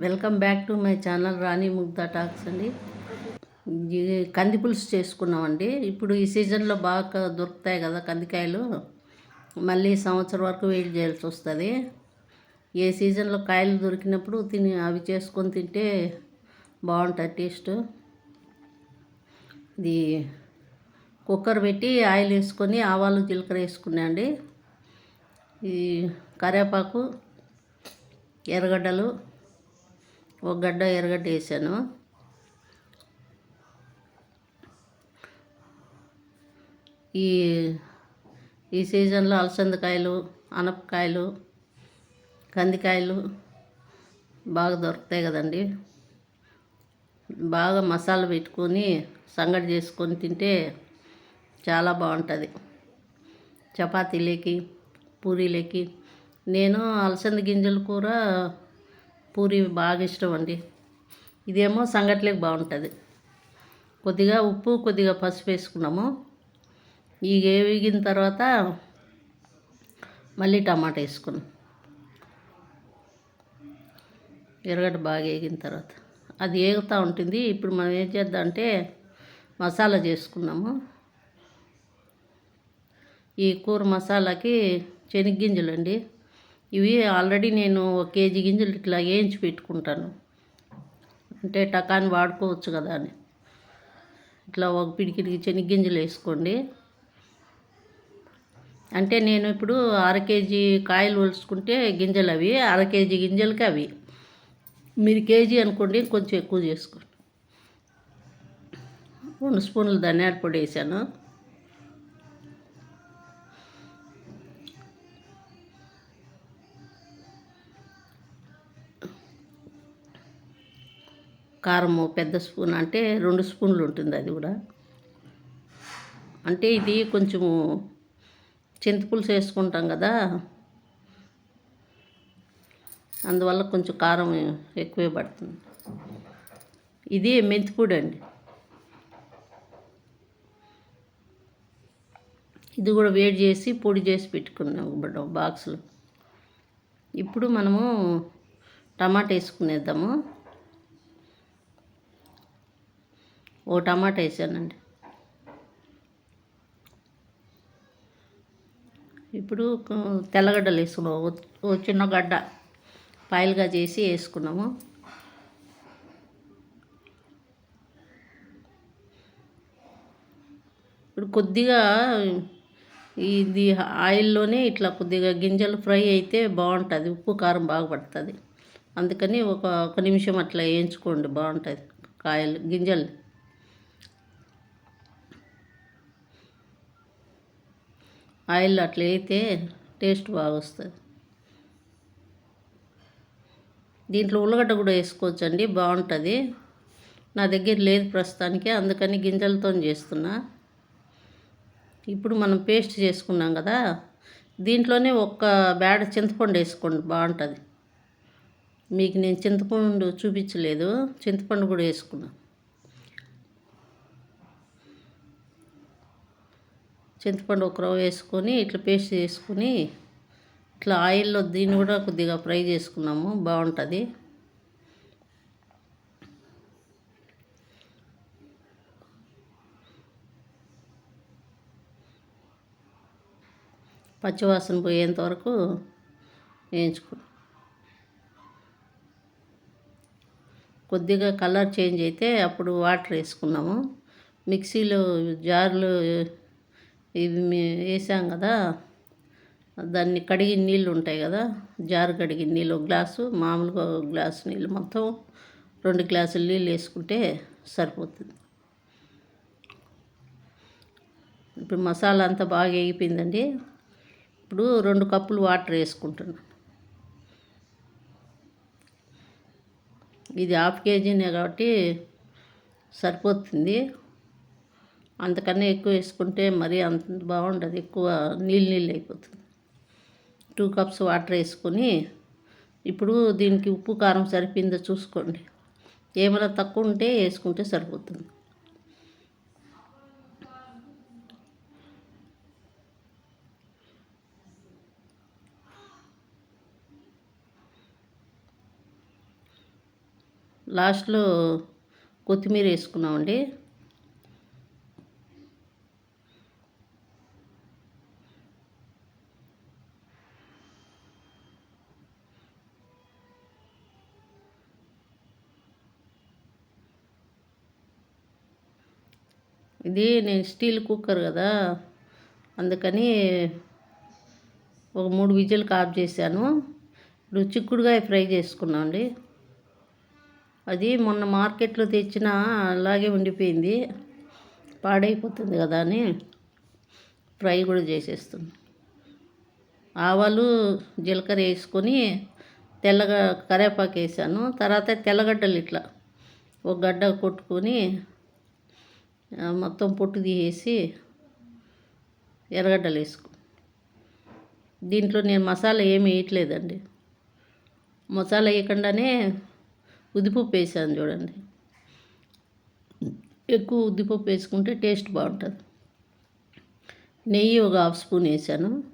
Welcome back to my channel Rani Mugdha talks అండి. ఇది కంది పులుసు చేసుకున్నామండి. ఇప్పుడు ఈ సీజన్లో బాగా దొరుకుతాయి కదా కందికాయలు. మళ్ళీ సంవత్సరం వరకు వెయిట్ చేయాల్సి వస్తుంది. ఏ సీజన్లో కాయలు దొరికినప్పుడు తిని అవి చేసుకొని తింటే బాగుంటుంది టేస్ట్. ఇది కుక్కర్ పెట్టి ఆయిల్ వేసుకొని ఆవాలు జీలకర్ర వేసుకున్నా అండి. ఈ కరివేపాకు ఎర్రగడ్డలు ఒక గడ్డ ఎర్రగడ్డ వేసాను ఈ ఈ సీజన్లో అలసందకాయలు అనపకాయలు కందికాయలు బాగా దొరుకుతాయి కదండి. బాగా మసాలా పెట్టుకొని సంగటి చేసుకొని తింటే చాలా బాగుంటుంది. చపాతీలకి పూరీలకి. నేను అలసంద గింజల కూర పూరి బాగా ఇష్టం అండి. ఇదేమో సంగట్లేకి బాగుంటుంది. కొద్దిగా ఉప్పు కొద్దిగా పసుపు వేసుకున్నాము. ఈ వేగిన తర్వాత మళ్ళీ టమాటా వేసుకున్నాం. ఎర్రగడ్డ బాగా వేగిన తర్వాత. అది వేగుతూ ఉంటుంది. ఇప్పుడు మనం ఏం చేద్దాం అంటే మసాలా చేసుకున్నాము. ఈ కూర మసాలాకి శనగ్గింజలు అండి ఇవి ఆల్రెడీ నేను ఒక కేజీ గింజలు ఇట్లా వేయించి పెట్టుకుంటాను. అంటే టకాని వాడుకోవచ్చు కదా అని. ఇట్లా ఒక పిడికిడికి చెనిగ్గింజలు వేసుకోండి. అంటే నేను ఇప్పుడు అర కేజీ కాయలు ఒలుచుకుంటే గింజలు అవి అర కేజీ గింజలకి అవి. మీరు కేజీ అనుకోండి కొంచెం ఎక్కువ చేసుకోండి. రెండు స్పూన్లు ధనియాల పొడి వేసాను. కారము పెద్ద స్పూన్ అంటే రెండు స్పూన్లు ఉంటుంది అది కూడా. అంటే ఇది కొంచెము చింతపులుసు వేసుకుంటాం కదా. అందువల్ల కొంచెం కారం ఎక్కువే పడుతుంది. ఇది మెంతిపూడి అండి. ఇది కూడా వేడి చేసి పొడి చేసి పెట్టుకున్నాం బాక్స్లో. ఇప్పుడు మనము టమాటా వేసుకునేద్దాము. ఓ టమాటా వేసానండి. ఇప్పుడు తెల్లగడ్డలు వేసుకున్నాం. ఓ చిన్న గడ్డ పాయలుగా చేసి వేసుకున్నాము. ఇప్పుడు కొద్దిగా ఇది ఆయిల్లోనే ఇట్లా కొద్దిగా గింజలు ఫ్రై అయితే బాగుంటుంది. ఉప్పు కారం బాగా పడుతుంది. అందుకని ఒక ఒక నిమిషం అట్లా వేయించుకోండి. బాగుంటుంది. కాయలు గింజలు. ఆయిల్ అట్లా అయితే టేస్ట్ బాగా వస్తుంది దీంట్లో ఉల్లగడ్డ కూడా వేసుకోవచ్చు అండి బాగుంటుంది. నా దగ్గర లేదు ప్రస్తుతానికి అందుకని గింజలతో చేస్తున్నా. ఇప్పుడు మనం పేస్ట్ చేసుకున్నాం కదా దీంట్లోనే ఒక్క బ్యాడ చింతపండు వేసుకోండి బాగుంటుంది. మీకు నేను చింతపండు చూపించలేదు చింతపండు కూడా వేసుకున్నాను చింతపండు ఒక రవ్వ వేసుకొని ఇట్లా పేస్ట్ చేసుకుని ఇట్లా ఆయిల్లో దీన్ని కూడా కొద్దిగా ఫ్రై చేసుకున్నాము. బాగుంటుంది. పచ్చివాసన పోయేంత వరకు వేయించుకో కొద్దిగా కలర్ చేంజ్ అయితే అప్పుడు వాటర్ వేసుకున్నాము. మిక్సీలో జార్లు ఇవి వేసాం కదా దాన్ని కడిగిన నీళ్ళు ఉంటాయి కదా జారు కడిగిన నీళ్ళు ఒక గ్లాసు మామూలుగా ఒక గ్లాసు నీళ్ళు మొత్తం రెండు గ్లాసులు నీళ్ళు వేసుకుంటే సరిపోతుంది. ఇప్పుడు మసాలా అంతా బాగా వేగిపోయిందండి. ఇప్పుడు రెండు కప్పులు వాటర్ వేసుకుంటున్నాను ఇది హాఫ్ కేజీనే కాబట్టి సరిపోతుంది. అంతకన్నా ఎక్కువ వేసుకుంటే మరీ అంత బాగుండదు. ఎక్కువ నీళ్ళు నీళ్ళు అయిపోతుంది. టూ కప్స్ వాటర్ వేసుకొని ఇప్పుడు దీనికి ఉప్పు కారం సరిపోయిందో చూసుకోండి. ఏమైనా తక్కువ ఉంటే వేసుకుంటే సరిపోతుంది. లాస్ట్లో కొత్తిమీర వేసుకున్నామండి. ఇది నేను స్టీల్ కుక్కర్ కదా. అందుకని ఒక మూడు విజిల్ ఆఫ్ చేశాను. ఇప్పుడు చిక్కుడుగా ఫ్రై చేసుకున్నాం అండి అది మొన్న మార్కెట్లో తెచ్చిన అలాగే ఉండిపోయింది. పాడైపోతుంది కదా అని ఫ్రై కూడా చేసేస్తుంది ఆవాలు జీలకర్ర వేసుకొని తెల్లగా కరేపాకు వేసాను. తర్వాత తెల్లగడ్డలు ఇట్లా ఒక గడ్డ కొట్టుకొని మొత్తం పొట్టు తీసేసి ఎర్రగడ్డలు వేసుకో. దీంట్లో నేను మసాలా ఏమి వేయట్లేదండి. మసాలా వేయకుండానే ఉద్దిపప్పు వేసాను చూడండి. ఎక్కువ ఉద్దిపప్పు వేసుకుంటే టేస్ట్ బాగుంటుంది. నెయ్యి ఒక హాఫ్ స్పూన్ వేసాను.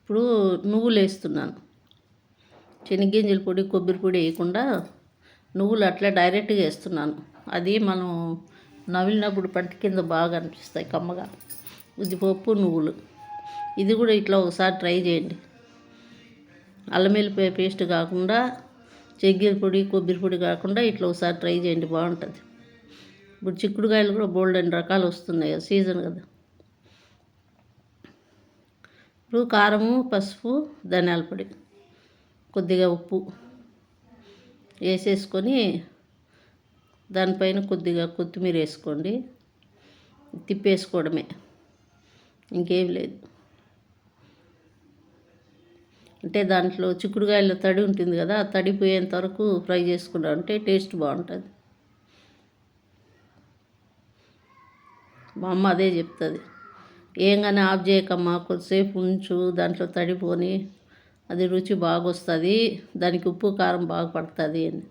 ఇప్పుడు నువ్వులు వేస్తున్నాను. శనగ్గింజల పొడి కొబ్బరి పొడి వేయకుండా నువ్వులు అట్లా డైరెక్ట్గా వేస్తున్నాను. అది మనం నవిలినప్పుడు పంట కింద బాగా అనిపిస్తాయి కమ్మగా. ఉద్దిపప్పు నువ్వులు. ఇది కూడా ఇట్లా ఒకసారి ట్రై చేయండి. అల్లం పేస్ట్ కాకుండా చెగ్గిర పొడి కొబ్బరి పొడి కాకుండా ఇట్లా ఒకసారి ట్రై చేయండి బాగుంటుంది. ఇప్పుడు చిక్కుడుకాయలు కూడా బోల్డ్ అన్ని రకాలు వస్తున్నాయి కదా సీజన్ కదా. ఇప్పుడు కారము పసుపు ధనియాల పొడి కొద్దిగా ఉప్పు. వేసేసుకొని దానిపైన కొద్దిగా కొత్తిమీర వేసుకోండి. తిప్పేసుకోవడమే. ఇంకేం లేదు. అంటే దాంట్లో చిక్కుడుకాయల తడి ఉంటుంది కదా ఆ తడి పోయేంత వరకు ఫ్రై చేసుకున్నాం అంటే టేస్ట్ బాగుంటుంది. మా అమ్మ అదే చెప్తుంది. ఏం కానీ ఆఫ్ చేయకమ్మా కొద్దిసేపు ఉంచు దాంట్లో తడిపోని అది రుచి బాగా వస్తుంది దానికి ఉప్పు కారం బాగా పడుతుంది అని.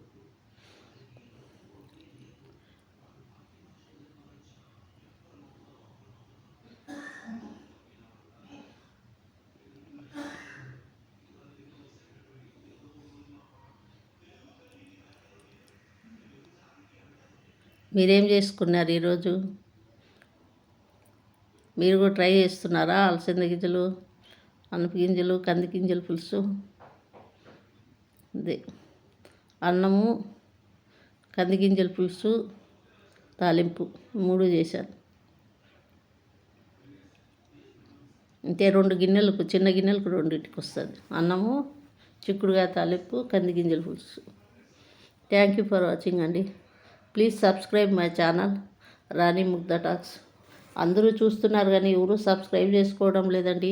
మీరేం చేసుకున్నారు ఈరోజు? మీరు కూడా ట్రై చేస్తున్నారా అలసంద గింజలు? అనప గింజలు కంది గింజల పులుసు. అదే అన్నము కంది గింజల పులుసు తాలింపు మూడు చేశాను అంటే రెండు గిన్నెలకు చిన్న గిన్నెలకు రెండింటికి వస్తుంది. అన్నము చిక్కుడుగా తాలింపు కంది గింజల పులుసు. థ్యాంక్ యూ ఫర్ వాచింగ్ అండి. Please subscribe my channel Rani Mugdha talks అందరూ చూస్తున్నారు కానీ ఎవరు సబ్స్క్రైబ్ చేసుకోవడం లేదండి.